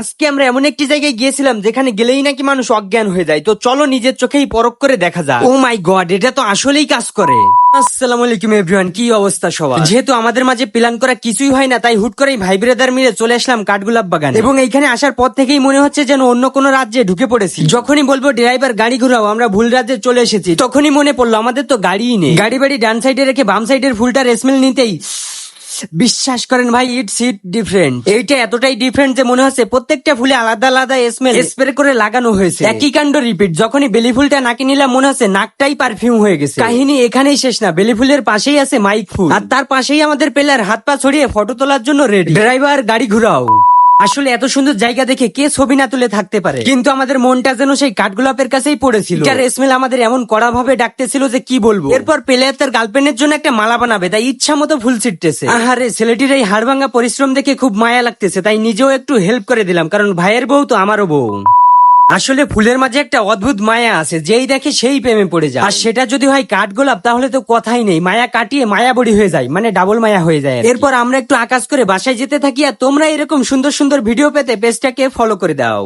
আজকে আমরা এমন একটি জায়গায় গিয়েছিলাম যেখানে গেলেই নাকি মানুষ অজ্ঞান হয়ে যায়। তো চলো নিজের চোখেই পরখ করে দেখা যায় ও মাই গড এটা তো আসলেই কাজ করে। আসসালামু আলাইকুম এভরিওয়ান কি অবস্থা সবার? যেহেতু আমাদের মাঝে প্ল্যান করা কিছুই হয় না, তাই হুট করেই ভাই ব্রাদার মিলে চলে আসলাম কাঠগোলাপ বাগানে। এবং এইখানে আসার পর থেকেই মনে হচ্ছে যেন অন্য কোনো রাজ্যে ঢুকে পড়েছি। যখনই বলব ড্রাইভার গাড়ি ঘুরাও, আমরা ভুল রাজ্যে চলে এসেছি। তখনই মনে পড়ল, আমাদের তো গাড়িই নেই। গাড়ি বাড়ি ডান সাইডে রেখে বাম সাইডের ফুলটার স্মেল নিতেই বিশ্বাস করেন ভাই ইটস ইট ডিফারেন্ট এইটা এতটাই ডিফারেন্ট যে মনে হচ্ছে প্রত্যেকটা ফুলে আলাদা আলাদা স্মেল স্প্রে করে লাগানো হয়েছে। একই কাণ্ড রিপিট যখনই বেলি ফুলটা নাকি নিলাম, মনে হচ্ছে নাকটাই পারফিউম হয়ে গেছে। কাহিনী এখানেই শেষ না। বেলি ফুলের পাশেই আছে মাইক ফুল। আর তার পাশেই আমাদের পেলার হাত পা ছড়িয়ে ফটো তোলার জন্য রেডি ড্রাইভার গাড়ি ঘুরাও। আসলে এত সুন্দর জায়গা দেখে কে ছবি না তুলে থাকতে পারে? কিন্তু আমাদের মনটা যেন সেই কাঠগোলাপের কাছেই পড়েছিল। যার স্মেল আমাদের এমন কড়া ভাবে ডাকতেছিল যে কি বলব? এরপর পেলে তার গার্লফ্রেন্ডের জন্য একটা মালা বানাবে তাই ইচ্ছা মতো ফুল ছিটতেছে। আহারে ছেলেটির এই হাড়ভাঙ্গা পরিশ্রম দেখে খুব মায়া লাগতেছে তাই নিজেও একটু হেল্প করে দিলাম কারণ ভাইয়ের বউ তো আমারও বউ। আসলে ফুলের মাঝে একটা অদ্ভুত মায়া আছে, যেই দেখে সেই প্রেমে পড়ে যায়। আর সেটা যদি হয় কাঠ গোলাপ, তাহলে তো কথাই নেই। মায়া কাটিয়ে মায়া বড়ি হয়ে যায় মানে ডাবল মায়া হয়ে যায় এরপর আমরা একটু আকাশ করে বাসায় যেতে থাকি, আর তোমরা এরকম সুন্দর সুন্দর ভিডিও পেতে পেজটাকে ফলো করে দাও।